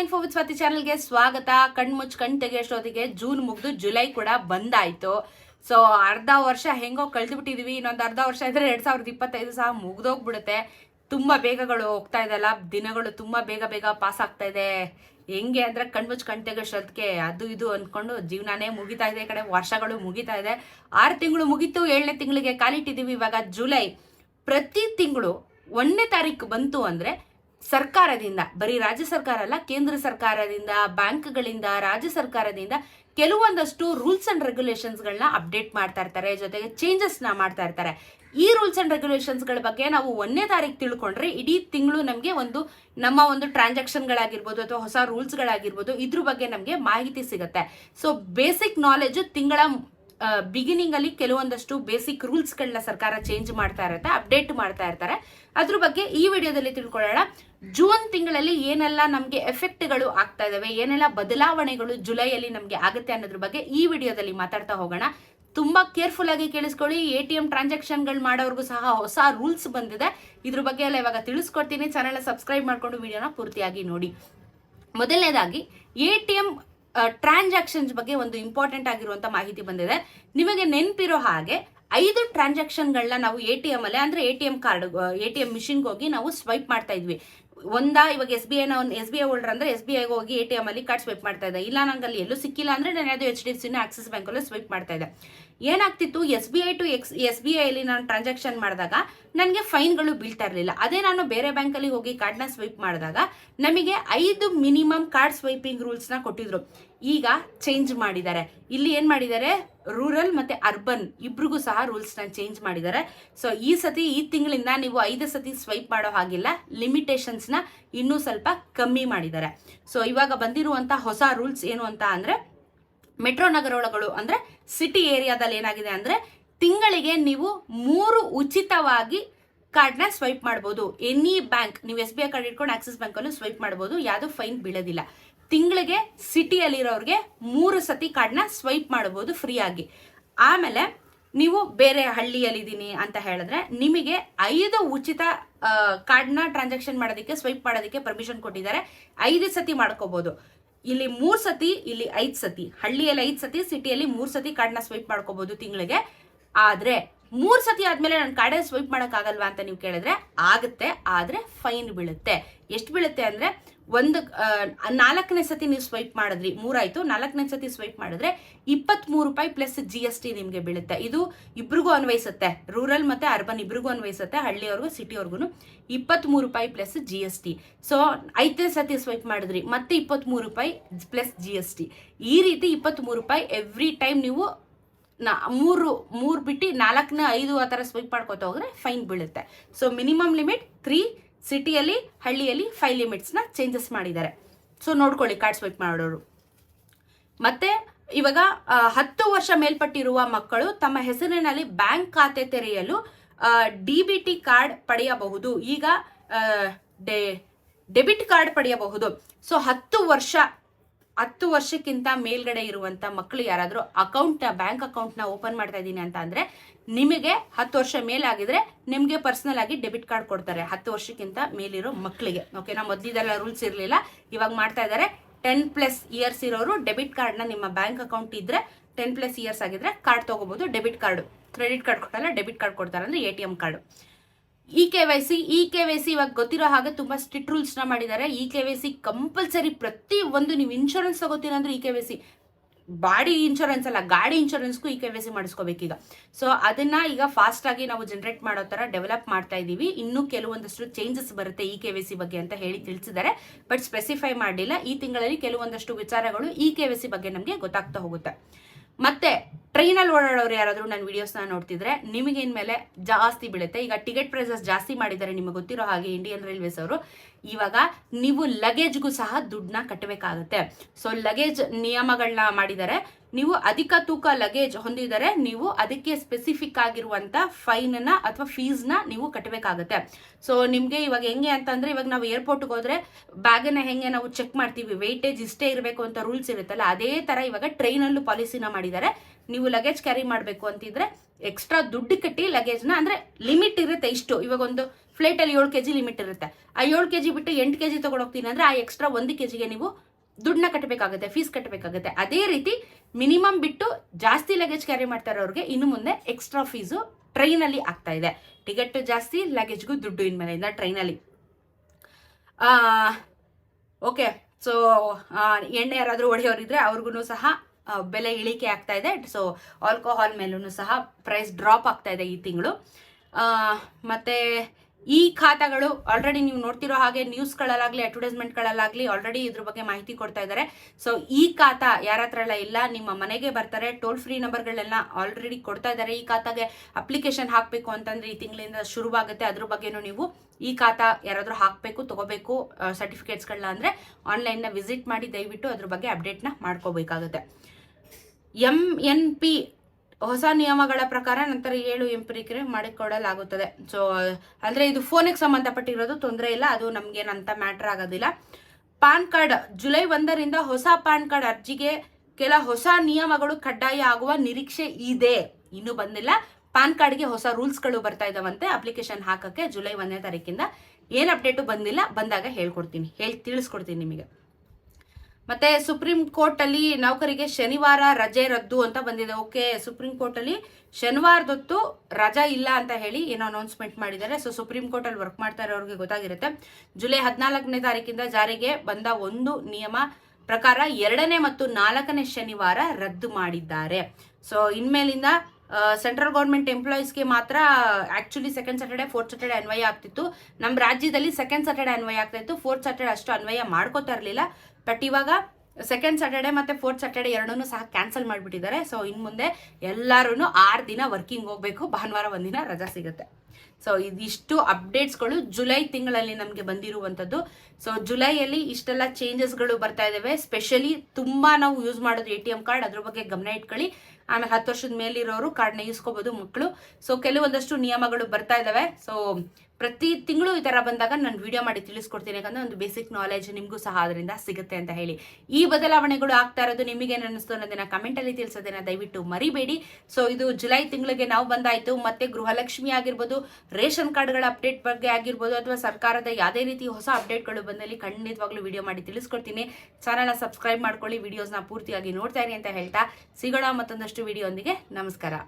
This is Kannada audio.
ಇನ್ಫೋ ವಿತ್ ಸ್ವಾತಿ ಚಾನಲ್ಗೆ ಸ್ವಾಗತ. ಕಣ್ ಮುಚ್ಚ್ ಕಣ್ ತೆಗೆಯೋಷ್ಟೊತ್ತಿಗೆ ಜೂನ್ ಮುಗ್ದು ಜುಲೈ ಕೂಡ ಬಂದಾಯ್ತು. ಸೊ ಅರ್ಧ ವರ್ಷ ಹೆಂಗೋ ಕಳೆದು ಬಿಟ್ಟಿದೀವಿ ಇನ್ನೊಂದು ಅರ್ಧ ವರ್ಷ ಇದ್ರೆ ಎರಡ್ ಸಾವಿರದ ಇಪ್ಪತ್ತೈದು ಸಹ ಮುಗ್ದೋಗ್ಬಿಡುತ್ತೆ. ತುಂಬಾ ಬೇಗಗಳು ಹೋಗ್ತಾ ಇದೆಲ್ಲ ದಿನಗಳು ತುಂಬಾ ಬೇಗ ಬೇಗ ಪಾಸ್ ಆಗ್ತಾ ಇದೆ. ಹೆಂಗೆ ಅಂದ್ರೆ ಕಣ್ಮುಚ್ ಕಣ್ ತೆಗೆಯೋಷ್ಟೊತ್ತಿಗೆ ಅದು ಇದು ಅಂದ್ಕೊಂಡು ಜೀವನನೇ ಮುಗಿತಾ ಇದೆ ಈ ಕಡೆ ವರ್ಷಗಳು ಮುಗಿತಾ ಇದೆ. ಆರು ತಿಂಗಳು ಮುಗೀತು, ಏಳನೇ ತಿಂಗಳಿಗೆ ಕಾಲಿಟ್ಟಿದೀವಿ ಇವಾಗ ಜುಲೈ ಪ್ರತಿ ತಿಂಗಳು ಒಂದನೇ ತಾರೀಕು ಬಂತು ಅಂದ್ರೆ ಸರ್ಕಾರದಿಂದ, ಬರೀ ರಾಜ್ಯ ಸರ್ಕಾರ ಅಲ್ಲ, ಕೇಂದ್ರ ಸರ್ಕಾರದಿಂದ, ಬ್ಯಾಂಕ್ಗಳಿಂದ, ರಾಜ್ಯ ಸರ್ಕಾರದಿಂದ ಕೆಲವೊಂದಷ್ಟು ರೂಲ್ಸ್ ಅಂಡ್ ರೆಗ್ಯುಲೇಷನ್ಸ್ಗಳನ್ನ ಅಪ್ಡೇಟ್ ಮಾಡ್ತಾ ಇರ್ತಾರೆ, ಜೊತೆಗೆ ಚೇಂಜಸ್ನ ಮಾಡ್ತಾ ಇರ್ತಾರೆ. ಈ ರೂಲ್ಸ್ ಅಂಡ್ ರೆಗ್ಯುಲೇಷನ್ಸ್ಗಳ ಬಗ್ಗೆ ನಾವು ಒಂದನೇ ತಾರೀಕು ತಿಳ್ಕೊಂಡ್ರೆ ಇಡೀ ತಿಂಗಳು ನಮಗೆ ಒಂದು, ನಮ್ಮ ಒಂದು ಟ್ರಾನ್ಸಾಕ್ಷನ್ ಗಳಾಗಿರ್ಬೋದು ಅಥವಾ ಹೊಸ ರೂಲ್ಸ್ ಗಳಾಗಿರ್ಬೋದು ಇದ್ರ ಬಗ್ಗೆ ನಮಗೆ ಮಾಹಿತಿ ಸಿಗುತ್ತೆ. ಸೊ ಬೇಸಿಕ್ ನಾಲೆಜ್ ತಿಂಗಳ ಬಿಗಿನಿಂಗ್ ಅಲ್ಲಿ ಕೆಲವೊಂದಷ್ಟು ಬೇಸಿಕ್ ರೂಲ್ಸ್ ಗಳನ್ನ ಸರ್ಕಾರ ಚೇಂಜ್ ಮಾಡ್ತಾ ಇರುತ್ತೆ ಅಪ್ಡೇಟ್ ಮಾಡ್ತಾ ಇರ್ತಾರೆ. ಅದ್ರ ಬಗ್ಗೆ ಈ ವಿಡಿಯೋದಲ್ಲಿ ತಿಳ್ಕೊಳ್ಳೋಣ. ಜೂನ್ ತಿಂಗಳಲ್ಲಿ ಏನೆಲ್ಲ ನಮಗೆ ಎಫೆಕ್ಟ್ಗಳು ಆಗ್ತಾ ಇದಾವೆ, ಏನೆಲ್ಲ ಬದಲಾವಣೆಗಳು ಜುಲೈಯಲ್ಲಿ ನಮಗೆ ಆಗುತ್ತೆ ಅನ್ನೋದ್ರ ಬಗ್ಗೆ ಈ ವಿಡಿಯೋದಲ್ಲಿ ಮಾತಾಡ್ತಾ ಹೋಗೋಣ. ತುಂಬಾ ಕೇರ್ಫುಲ್ ಆಗಿ ಕೇಳಿಸ್ಕೊಳ್ಳಿ. ಎ ಟಿ ಎಂ ಟ್ರಾನ್ಸಾಕ್ಷನ್ಗಳು ಮಾಡೋರ್ಗೂ ಸಹ ಹೊಸ ರೂಲ್ಸ್ ಬಂದಿದೆ. ಇದ್ರ ಬಗ್ಗೆ ಎಲ್ಲ ಇವಾಗ ತಿಳಿಸ್ಕೊಡ್ತೀನಿ. ಚಾನಲ್ ಸಬ್ಸ್ಕ್ರೈಬ್ ಮಾಡ್ಕೊಂಡು ವಿಡಿಯೋನ ಪೂರ್ತಿಯಾಗಿ ನೋಡಿ. ಮೊದಲನೇದಾಗಿ, ಎ ಟಿ ಎಂ ಟ್ರಾನ್ಸಾಕ್ಷನ್ಸ್ ಬಗ್ಗೆ ಒಂದು ಇಂಪಾರ್ಟೆಂಟ್ ಆಗಿರುವಂತ ಮಾಹಿತಿ ಬಂದಿದೆ. ನಿಮಗೆ ನೆನಪಿರೋ ಹಾಗೆ ಐದು ಟ್ರಾನ್ಸಾಕ್ಷನ್ಗಳನ್ನ ನಾವು ಎ ಟಿ ಎಂ ಅಲ್ಲೇ ಅಂದ್ರೆ A T M card A T M ಮಿಷಿನ್ಗೆ ಹೋಗಿ ನಾವು ಸ್ವೈಪ್ ಮಾಡ್ತಾ ಇದ್ವಿ. ಒಂದ ಇವಾಗ ಎಸ್ ಬಿ ಐನ ಎಸ್ ಬಿ ಐ ಹೋಲ್ಡರ್ ಅಂದ್ರೆ ಎಸ್ ಬಿ ಐಗೆ ಹೋಗಿ ಎ ಟಿ ಎಂ ಅಲ್ಲಿ ಕಾರ್ಡ್ ಸ್ವೈಪ್ ಮಾಡ್ತಾ ಇದೆ ಇಲ್ಲ ನಂಗೆ ಅಲ್ಲಿ ಎಲ್ಲೂ ಸಿಕ್ಕಿಲ್ಲ ಅಂದ್ರೆ ನಾನು ಯಾವ್ದು ಎಚ್ ಡಿ ಎಫ್ ಸಿನ ಆಕ್ಸಿಸ್ ಬ್ಯಾಂಕ್ ಅಲ್ಲೂ ಸ್ವೈಪ್ ಮಾಡ್ತಾ ಇದ್ದೆ. ಏನಾಗ್ತಿತ್ತು? S B I to X S B I ಅಲ್ಲಿ ನಾನು ಟ್ರಾನ್ಸಾಕ್ಷನ್ ಮಾಡಿದಾಗ ನನಗೆ ಫೈನ್ಗಳು ಬೀಳ್ತಾ ಇರಲಿಲ್ಲ. ಅದೇ ನಾನು ಬೇರೆ ಬ್ಯಾಂಕಲ್ಲಿ ಹೋಗಿ ಕಾರ್ಡ್ನ ಸ್ವೈಪ್ ಮಾಡಿದಾಗ ನಮಗೆ ಐದು ಮಿನಿಮಮ್ ಕಾರ್ಡ್ ಸ್ವೈಪಿಂಗ್ ರೂಲ್ಸ್ನ ಕೊಟ್ಟಿದ್ರು. ಈಗ ಚೇಂಜ್ ಮಾಡಿದ್ದಾರೆ. ಇಲ್ಲಿ ಏನು ಮಾಡಿದ್ದಾರೆ? ರೂರಲ್ ಮತ್ತೆ ಅರ್ಬನ್ ಇಬ್ರಿಗೂ ಸಹ ರೂಲ್ಸ್ನ ಚೇಂಜ್ ಮಾಡಿದ್ದಾರೆ. ಸೊ ಈ ಸತಿ, ಈ ತಿಂಗಳಿಂದ ನೀವು ಐದು ಸತಿ ಸ್ವೈಪ್ ಮಾಡೋ ಹಾಗಿಲ್ಲ. ಲಿಮಿಟೇಷನ್ಸ್ನ ಇನ್ನೂ ಸ್ವಲ್ಪ ಕಮ್ಮಿ ಮಾಡಿದ್ದಾರೆ. ಸೊ ಇವಾಗ ಬಂದಿರುವಂಥ ಹೊಸ ರೂಲ್ಸ್ ಏನು ಅಂತ ಅಂದ್ರೆ ಮೆಟ್ರೋ ನಗರಗಳು ಅಂದ್ರೆ ಸಿಟಿ ಏರಿಯಾದಲ್ಲಿ ಏನಾಗಿದೆ ಅಂದ್ರೆ ತಿಂಗಳಿಗೆ ನೀವು ಮೂರು ಉಚಿತವಾಗಿ ಕಾರ್ಡ್ನ ಸ್ವೈಪ್ ಮಾಡ್ಬೋದು. ಎನಿ ಬ್ಯಾಂಕ್ ನೀವು ಎಸ್ ಬಿ ಐ ಕಾರ್ಡ್ ಇಟ್ಕೊಂಡು ಆಕ್ಸಿಸ್ ಬ್ಯಾಂಕಲ್ಲೂ ಸ್ವೈಪ್ ಮಾಡ್ಬೋದು. ಯಾವುದು ಫೈನ್ ಬೀಳೋದಿಲ್ಲ. ತಿಂಗಳಿಗೆ ಸಿಟಿಯಲ್ಲಿರೋರಿಗೆ ಮೂರು ಸತಿ ಕಾರ್ಡ್ನ ಸ್ವೈಪ್ ಮಾಡಬಹುದು ಫ್ರೀಯಾಗಿ ಆಮೇಲೆ ನೀವು ಬೇರೆ ಹಳ್ಳಿಯಲ್ಲಿದ್ದೀನಿ ಅಂತ ಹೇಳಿದ್ರೆ ನಿಮಗೆ ಐದು ಉಚಿತ ಕಾರ್ಡ್ನ ಟ್ರಾನ್ಸಾಕ್ಷನ್ ಮಾಡೋದಕ್ಕೆ ಸ್ವೈಪ್ ಮಾಡೋದಕ್ಕೆ ಪರ್ಮಿಷನ್ ಕೊಟ್ಟಿದ್ದಾರೆ. ಐದು ಸತಿ ಮಾಡ್ಕೋಬಹುದು ಇಲ್ಲಿ ಮೂರ್ ಸತಿ, ಇಲ್ಲಿ ಐದು ಸತಿ. ಹಳ್ಳಿಯಲ್ಲಿ ಐದು ಸತಿ, ಸಿಟಿಯಲ್ಲಿ ಮೂರ್ ಸತಿ ಕಾರ್ಡ್ನ ಸ್ವೈಪ್ ಮಾಡ್ಕೋಬಹುದು ತಿಂಗಳಿಗೆ. ಆದ್ರೆ ಮೂರ್ ಸತಿ ಆದ್ಮೇಲೆ ನಾನು ಕಾರ್ಡೇ ಸ್ವೈಪ್ ಮಾಡಕ್ ಆಗಲ್ವಾ ಅಂತ ನೀವು ಕೇಳಿದ್ರೆ, ಆಗುತ್ತೆ. ಆದ್ರೆ ಫೈನ್ ಬೀಳುತ್ತೆ. ಎಷ್ಟು ಬೀಳುತ್ತೆ ಅಂದ್ರೆ ಒಂದು ನಾಲ್ಕನೇ ಸತಿ ನೀವು ಸ್ವೈಪ್ ಮಾಡಿದ್ರಿ, ಮೂರಾಯಿತು, ನಾಲ್ಕನೇ ಸತಿ ಸ್ವೈಪ್ ಮಾಡಿದ್ರೆ ಇಪ್ಪತ್ತ್ ಮೂರು ರೂಪಾಯಿ ಪ್ಲಸ್ ಜಿ ಎಸ್ ಟಿ ನಿಮಗೆ ಬೀಳುತ್ತೆ. ಇದು ಇಬ್ರಿಗೂ ಅನ್ವಯಿಸುತ್ತೆ. ರೂರಲ್ ಮತ್ತೆ ಅರ್ಬನ್ ಇಬ್ರಿಗೂ ಅನ್ವಯಿಸುತ್ತೆ, ಹಳ್ಳಿಯವ್ರಿಗೂ ಸಿಟಿಯವ್ರಿಗೂ ಇಪ್ಪತ್ತ್ಮೂರು ರೂಪಾಯಿ plus G S T so ಐದನೇ ಸತಿ ಸ್ವೈಪ್ ಮಾಡಿದ್ರಿ, ಮತ್ತೆ ಇಪ್ಪತ್ತ್ ಮೂರು ರೂಪಾಯಿ ಪ್ಲಸ್ ಜಿ ಎಸ್ ಟಿ ಈ ರೀತಿ ಇಪ್ಪತ್ತ್ ಮೂರು ರೂಪಾಯಿ ಎವ್ರಿ ಟೈಮ್ ನೀವು ನಾ, ಮೂರು ಮೂರು ಬಿಟ್ಟು ನಾಲ್ಕನೇ, ಐದು ಆ ಥರ ಸ್ವೈಪ್ ಮಾಡ್ಕೊತ ಹೋದ್ರೆ ಫೈನ್ ಬೀಳುತ್ತೆ. ಸೊ ಮಿನಿಮಮ್ ಲಿಮಿಟ್ ತ್ರೀ ಸಿಟಿಯಲ್ಲಿ, ಹಳ್ಳಿಯಲ್ಲಿ ಫೈವ್ ಲಿಮಿಟ್ಸ್ನ ಚೇಂಜಸ್ ಮಾಡಿದ್ದಾರೆ. ಸೊ ನೋಡ್ಕೊಳ್ಳಿ ಕಾರ್ಡ್ ಸ್ವೈಪ್ ಮಾಡೋರು. ಮತ್ತೆ, ಇವಾಗ ಹತ್ತು ವರ್ಷ ಮೇಲ್ಪಟ್ಟಿರುವ ಮಕ್ಕಳು ತಮ್ಮ ಹೆಸರಿನಲ್ಲಿ ಬ್ಯಾಂಕ್ ಖಾತೆ ತೆರೆಯಲು ಡಿ ಬಿ ಟಿ ಕಾರ್ಡ್ ಪಡೆಯಬಹುದು. ಈಗ ಡೆಬಿಟ್ ಕಾರ್ಡ್ ಪಡೆಯಬಹುದು. ಸೊ ಹತ್ತು ವರ್ಷ ಹತ್ತು ವರ್ಷಕ್ಕಿಂತ ಮೇಲ್ಗಡೆ ಇರುವಂತ ಮಕ್ಕಳು ಯಾರಾದರೂ ಅಕೌಂಟ್ ಬ್ಯಾಂಕ್ ಅಕೌಂಟ್ನ ಓಪನ್ ಮಾಡ್ತಾ ಇದ್ದೀನಿ ಅಂತ ಅಂದ್ರೆ ನಿಮಗೆ ಹತ್ತು ವರ್ಷ ಮೇಲಾಗಿದ್ರೆ ನಿಮಗೆ ಪರ್ಸನಲ್ ಆಗಿ ಡೆಬಿಟ್ ಕಾರ್ಡ್ ಕೊಡ್ತಾರೆ ಹತ್ತು ವರ್ಷಕ್ಕಿಂತ ಮೇಲಿರೋ ಮಕ್ಕಳಿಗೆ. ಓಕೆನಾ ಮೊದಲಿದೆಲ್ಲ ರೂಲ್ಸ್ ಇರಲಿಲ್ಲ. ಇವಾಗ ಮಾಡ್ತಾ ಇದ್ದಾರೆ ಟೆನ್ ಪ್ಲಸ್ ಇಯರ್ಸ್ ಇರೋರು ಡೆಬಿಟ್ ಕಾರ್ಡ್ನ ನಿಮ್ಮ ಬ್ಯಾಂಕ್ ಅಕೌಂಟ್ ಇದ್ರೆ ಟೆನ್ ಪ್ಲಸ್ ಇಯರ್ಸ್ ಆಗಿದ್ರೆ ಕಾರ್ಡ್ ತಗೋಬಹುದು ಡೆಬಿಟ್ ಕಾರ್ಡ್ ಕ್ರೆಡಿಟ್ ಕಾರ್ಡ್ ಕೊಡಲ್ಲ ಡೆಬಿಟ್ ಕಾರ್ಡ್ ಕೊಡ್ತಾರೆ ಅಂದ್ರೆ A T M card E K Y C E K Y C ಇವಾಗ ಗೊತ್ತಿರೋ ಹಾಗೆ ತುಂಬಾ ಸ್ಟ್ರಿಕ್ಟ್ ರೂಲ್ಸ್ನ ಮಾಡಿದ್ದಾರೆ. E K Y C compulsory ಪ್ರತಿ ಒಂದು ನೀವು ಇನ್ಶೂರೆನ್ಸ್ ತಗೋತೀರ ಅಂದ್ರೆ E K Y C body insurance ಅಲ್ಲ, ಗಾಡಿ ಇನ್ಶೂರೆನ್ಸ್ಗೂ ಇ ಕೆ ವೈ ಸಿ ಮಾಡಿಸ್ಕೋಬೇಕೀಗ. ಸೊ ಅದನ್ನ ಈಗ ಫಾಸ್ಟ್ ಆಗಿ ನಾವು ಜನರೇಟ್ ಮಾಡೋ ತರ ಡೆವಲಪ್ ಮಾಡ್ತಾ ಇದೀವಿ ಇನ್ನೂ ಕೆಲವೊಂದಷ್ಟು ಚೇಂಜಸ್ ಬರುತ್ತೆ ಇ ಕೆ ವೈ ಸಿ ಬಗ್ಗೆ ಅಂತ ಹೇಳಿ ತಿಳಿಸಿದ್ದಾರೆ. ಬಟ್ ಸ್ಪೆಸಿಫೈ ಮಾಡಿಲ್ಲ. ಈ ತಿಂಗಳಲ್ಲಿ ಕೆಲವೊಂದಷ್ಟು ವಿಚಾರಗಳು ಇ ಕೆ ವೈ ಸಿ ಬಗ್ಗೆ ನಮಗೆ ಗೊತ್ತಾಗ್ತಾ ಹೋಗುತ್ತೆ. ಮತ್ತೆ ಟ್ರೈನಲ್ಲಿ ಓಡಾಡೋರು ಯಾರಾದರೂ ನನ್ನ ವಿಡಿಯೋಸ್ನ ನೋಡ್ತಿದ್ರೆ ನಿಮಗೆ ಇನ್ಮೇಲೆ ಜಾಸ್ತಿ ಬೀಳುತ್ತೆ. ಈಗ ಟಿಕೆಟ್ ಪ್ರೈಸಸ್ ಜಾಸ್ತಿ ಮಾಡಿದ್ದಾರೆ ನಿಮಗೆ ಗೊತ್ತಿರೋ ಹಾಗೆ ಇಂಡಿಯನ್ ರೈಲ್ವೇಸ್ ಅವರು. ಇವಾಗ ನೀವು ಲಗೇಜ್ಗೂ ಸಹ ದುಡ್ಡನ್ನ ಕಟ್ಟಬೇಕಾಗುತ್ತೆ ಸೊ ಲಗೇಜ್ ನಿಯಮಗಳನ್ನ ಮಾಡಿದ್ದಾರೆ. ನೀವು ಅಧಿಕ ತೂಕ ಲಗೇಜ್ ಹೊಂದಿದರೆ ನೀವು ಅದಕ್ಕೆ ಸ್ಪೆಸಿಫಿಕ್ ಆಗಿರುವಂತ ಫೈನ್ನ ಅಥವಾ ಫೀಸ್ನ ನೀವು ಕಟ್ಟಬೇಕಾಗತ್ತೆ ಸೊ ನಿಮ್ಗೆ ಇವಾಗ ಹೆಂಗೆ ಅಂತಂದ್ರೆ ಇವಾಗ ನಾವು ಏರ್ಪೋರ್ಟ್ಗೆ ಹೋದ್ರೆ ಬ್ಯಾಗನ್ನ ಹೆಂಗೆ ನಾವು ಚೆಕ್ ಮಾಡ್ತೀವಿ ವೆಯ್ಟೇಜ್ ಇಷ್ಟೇ ಇರಬೇಕು ಅಂತ ರೂಲ್ಸ್ ಇರುತ್ತಲ್ಲ, ಅದೇ ತರ ಇವಾಗ ಟ್ರೈನಲ್ಲೂ ಪಾಲಿಸಿನ ಮಾಡಿದ್ದಾರೆ. ನೀವು ಲಗೇಜ್ ಕ್ಯಾರಿ ಮಾಡಬೇಕು ಅಂತಿದ್ರೆ ಎಕ್ಸ್ಟ್ರಾ ದುಡ್ಡು ಕಟ್ಟಿ ಲಗೇಜ್ನ ಅಂದ್ರೆ ಲಿಮಿಟ್ ಇರುತ್ತೆ ಇಷ್ಟು. ಇವಾಗ ಒಂದು ಫ್ಲೈಟಲ್ಲಿ ಏಳು ಕೆ ಜಿ ಲಿಮಿಟ್ ಇರುತ್ತೆ. ಆ ಏಳು ಕೆ ಜಿ ಬಿಟ್ಟು ಎಂಟು ಕೆ ಜಿ ಹೋಗ್ತೀನಿ ಅಂದ್ರೆ ಆ ಎಕ್ಸ್ಟ್ರಾ ಒಂದು ಕೆ ಜಿಗೆ ನೀವು ದುಡ್ಡನ್ನ ಕಟ್ಟಬೇಕಾಗುತ್ತೆ ಫೀಸ್ ಕಟ್ಟಬೇಕಾಗುತ್ತೆ ಅದೇ ರೀತಿ ಮಿನಿಮಮ್ ಬಿಟ್ಟು ಜಾಸ್ತಿ ಲಗೇಜ್ ಕ್ಯಾರಿ ಮಾಡ್ತಾ ಇರೋರಿಗೆ ಇನ್ನು ಮುಂದೆ ಎಕ್ಸ್ಟ್ರಾ ಫೀಸು ಟ್ರೈನಲ್ಲಿ ಆಗ್ತಾ ಇದೆ. ಟಿಕೆಟ್ ಜಾಸ್ತಿ ಲಗೇಜ್ಗೂ ದುಡ್ಡು ಇನ್ಮೇಲಿಂದ ಟ್ರೈನಲ್ಲಿ ಓಕೆ ಸೊ ಎಣ್ಣೆ ಯಾರಾದರೂ ಒಡೆಯೋರಿದ್ರೆ ಅವ್ರಿಗೂ ಸಹ ಬೆಲೆ ಇಳಿಕೆ ಆಗ್ತಾ ಇದೆ. ಸೊ ಆಲ್ಕೋಹಾಲ್ ಮೇಲೂ ಸಹ ಪ್ರೈಸ್ ಡ್ರಾಪ್ ಆಗ್ತಾ ಇದೆ ಈ ತಿಂಗಳು. ಮತ್ತು ಈ ಖಾತಾಗಳು ಆಲ್ರೆಡಿ ನೀವು ನೋಡ್ತಿರೋ ಹಾಗೆ ನ್ಯೂಸ್ಗಳಲ್ಲಾಗಲಿ ಅಡ್ವರ್ಟೈಸ್ಮೆಂಟ್ಗಳಲ್ಲಾಗಲಿ ಆಲ್ರೆಡಿ ಇದ್ರ ಬಗ್ಗೆ ಮಾಹಿತಿ ಕೊಡ್ತಾ ಇದ್ದಾರೆ ಸೊ ಈ ಖಾತಾ ಯಾರ ಹತ್ರ ಎಲ್ಲ ಇಲ್ಲ, ನಿಮ್ಮ ಮನೆಗೆ ಬರ್ತಾರೆ ಟೋಲ್ ಫ್ರೀ ನಂಬರ್ಗಳೆಲ್ಲ ಆಲ್ರೆಡಿ ಕೊಡ್ತಾ ಇದ್ದಾರೆ ಈ ಖಾತಾಗೆ ಅಪ್ಲಿಕೇಶನ್ ಹಾಕಬೇಕು ಅಂತಂದ್ರೆ ಈ ತಿಂಗಳಿಂದ ಶುರುವಾಗುತ್ತೆ. ಅದ್ರ ಬಗ್ಗೆನೂ ನೀವು ಈ ಖಾತಾ ಯಾರಾದರೂ ಹಾಕಬೇಕು, ತಗೋಬೇಕು ಸರ್ಟಿಫಿಕೇಟ್ಸ್ಗಳನ್ನ ಅಂದರೆ ಆನ್ಲೈನ್ನ ವಿಸಿಟ್ ಮಾಡಿ ದಯವಿಟ್ಟು ಅದ್ರ ಬಗ್ಗೆ ಅಪ್ಡೇಟ್ನ ಮಾಡ್ಕೋಬೇಕಾಗುತ್ತೆ. ಎಂ ಎನ್ ಪಿ ಹೊಸ ನಿಯಮಗಳ ಪ್ರಕಾರ ನಂತರ ಏಳು ಎಂಪಿರಿಕೆ ಮಾಡಿಕೊಡಲಾಗುತ್ತದೆ. ಸೊ ಅಂದ್ರೆ ಇದು ಫೋನಿಗೆ ಸಂಬಂಧಪಟ್ಟಿರೋದು ತೊಂದರೆ ಇಲ್ಲ, ಅದು ನಮಗೇನಂತ ಮ್ಯಾಟ್ರ್ ಆಗೋದಿಲ್ಲ. ಪಾನ್ ಕಾರ್ಡ್ ಜುಲೈ ಒಂದರಿಂದ ಹೊಸ ಪಾನ್ ಕಾರ್ಡ್ ಅರ್ಜಿಗೆ ಕೆಲ ಹೊಸ ನಿಯಮಗಳು ಕಡ್ಡಾಯ ಆಗುವ ನಿರೀಕ್ಷೆ ಇದೆ. ಇನ್ನೂ ಬಂದಿಲ್ಲ. ಪಾನ್ ಕಾರ್ಡ್ಗೆ ಹೊಸ ರೂಲ್ಸ್ಗಳು ಬರ್ತಾ ಇದಾವಂತೆ ಅಪ್ಲಿಕೇಶನ್ ಹಾಕಕ್ಕೆ ಜುಲೈ ಒಂದನೇ ತಾರೀಕಿಂದ. ಏನು ಅಪ್ಡೇಟು ಬಂದಿಲ್ಲ, ಬಂದಾಗ ಹೇಳ್ಕೊಡ್ತೀನಿ. ಹೇಳಿ, ತಿಳಿಸ್ಕೊಡ್ತೀನಿ ನಿಮಗೆ. ಮತ್ತೆ ಸುಪ್ರೀಂ ಕೋರ್ಟ್ ಅಲ್ಲಿ ನೌಕರಿಗೆ ಶನಿವಾರ ರಜೆ ರದ್ದು ಅಂತ ಬಂದಿದೆ. ಓಕೆ, ಸುಪ್ರೀಂ ಕೋರ್ಟ್ ಅಲ್ಲಿ ಶನಿವಾರದೊತ್ತು ರಜಾ ಇಲ್ಲ ಅಂತ ಹೇಳಿ ಏನೋ ಅನೌನ್ಸ್ಮೆಂಟ್ ಮಾಡಿದ್ದಾರೆ. ಸೊ ಸುಪ್ರೀಂ ಕೋರ್ಟ್ ಅಲ್ಲಿ ವರ್ಕ್ ಮಾಡ್ತಾ ಇರೋರಿಗೆ ಗೊತ್ತಾಗಿರುತ್ತೆ. ಜುಲೈ ಹದಿನಾಲ್ಕನೇ ತಾರೀಕಿಂದ ಜಾರಿಗೆ ಬಂದ ಒಂದು ನಿಯಮ ಪ್ರಕಾರ ಎರಡನೇ ಮತ್ತು ನಾಲ್ಕನೇ ಶನಿವಾರ ರದ್ದು ಮಾಡಿದ್ದಾರೆ. ಸೊ ಇನ್ಮೇಲಿಂದ ಸೆಂಟ್ರಲ್ ಗೌರ್ಮೆಂಟ್ ಎಂಪ್ಲಾಯೀಸ್ಗೆ ಮಾತ್ರ actually second Saturday fourth Saturday ಅನ್ವಯ ಆಗ್ತಿತ್ತು. ನಮ್ಮ ರಾಜ್ಯದಲ್ಲಿ ಸೆಕೆಂಡ್ ಸ್ಯಾಟರ್ಡೆ ಅನ್ವಯ ಆಗ್ತಾ ಇತ್ತು. ಫೋರ್ತ್ ಸ್ಯಾಟರ್ಡೆ ಅಷ್ಟು ಅನ್ವಯ ಮಾಡ್ಕೋತಾ ಇರಲಿಲ್ಲ. ಬಟ್ ಇವಾಗ ಸೆಕೆಂಡ್ ಸ್ಯಾಟರ್ಡೆ ಮತ್ತೆ ಫೋರ್ತ್ ಸಾಟರ್ಡೆ ಎರಡನ್ನೂ ಸಹ ಕ್ಯಾನ್ಸಲ್ ಮಾಡಿಬಿಟ್ಟಿದ್ದಾರೆ. ಸೊ ಇನ್ನು ಮುಂದೆ ಎಲ್ಲರೂ ಆರು ದಿನ ವರ್ಕಿಂಗ್ ಹೋಗಬೇಕು. ಭಾನುವಾರ ಒಂದಿನ ರಜಾ ಸಿಗುತ್ತೆ. ಸೊ ಇದಿಷ್ಟು ಅಪ್ಡೇಟ್ಸ್ಗಳು ಜುಲೈ ತಿಂಗಳಲ್ಲಿ ನಮಗೆ ಬಂದಿರುವಂಥದ್ದು. ಸೊ ಜುಲೈಯಲ್ಲಿ ಇಷ್ಟೆಲ್ಲ ಚೇಂಜಸ್ಗಳು ಬರ್ತಾ ಇದ್ದಾವೆ ಸ್ಪೆಷಲಿ ತುಂಬ ನಾವು ಯೂಸ್ ಮಾಡೋದು ಎ ಟಿ ಎಂ ಕಾರ್ಡ್ ಅದ್ರ ಬಗ್ಗೆ ಗಮನ ಇಟ್ಕೊಳ್ಳಿ. ಆಮೇಲೆ ಹತ್ತು ವರ್ಷದ ಮೇಲಿರೋರು ಕಾರ್ಡ್ನ ಇಸ್ಕೋಬೋದು ಮಕ್ಕಳು ಸೊ ಕೆಲವೊಂದಷ್ಟು ನಿಯಮಗಳು ಬರ್ತಾ ಇದ್ದಾವೆ ಸೊ ಪ್ರತಿ ತಿಂಗಳು ಈ ಥರ ಬಂದಾಗ ನಾನು ವಿಡಿಯೋ ಮಾಡಿ ತಿಳಿಸ್ಕೊಡ್ತೀನಿ ಯಾಕಂದ್ರೆ ಒಂದು ಬೇಸಿಕ್ ನಾಲೆಜ್ ನಿಮಗೂ ಸಹ ಅದರಿಂದ ಸಿಗುತ್ತೆ ಅಂತ ಹೇಳಿ. ಈ ಬದಲಾವಣೆಗಳು ಆಗ್ತಾ ಇರೋದು ನಿಮಗೆ ಅನ್ನಿಸ್ತು ಅನ್ನೋದನ್ನ ಕಮೆಂಟಲ್ಲಿ ತಿಳಿಸೋದನ್ನ ದಯವಿಟ್ಟು ಮರಿಬೇಡಿ. ಸೊ ಇದು ಜುಲೈ ತಿಂಗಳಿಗೆ ನಾವು ಬಂದಾಯ್ತು. ಮತ್ತೆ ಗೃಹಲಕ್ಷ್ಮಿ ಆಗಿರ್ಬೋದು ರೇಷನ್ ಕಾರ್ಡ್ಗಳ ಅಪ್ಡೇಟ್ ಬಗ್ಗೆ ಆಗಿರ್ಬೋದು ಅಥವಾ ಸರ್ಕಾರದ ಯಾವುದೇ ರೀತಿ ಹೊಸ ಅಪ್ಡೇಟ್ಗಳು ಬಂದಲ್ಲಿ ಖಂಡಿತವಾಗ್ಲೂ ವಿಡಿಯೋ ಮಾಡಿ ತಿಳಿಸ್ಕೊಡ್ತೀನಿ. ಚಾನಲ್ನ ಸಬ್ಸ್ಕ್ರೈಬ್ ಮಾಡ್ಕೊಳ್ಳಿ, ವಿಡಿಯೋಸ್ನ ಪೂರ್ತಿಯಾಗಿ ನೋಡ್ತಾ ಇರಿ ಅಂತ ಹೇಳ್ತಾ ಸಿಗೋಣ ಮತ್ತೊಂದಷ್ಟು ವಿಡಿಯೋ ನಮಸ್ಕಾರ.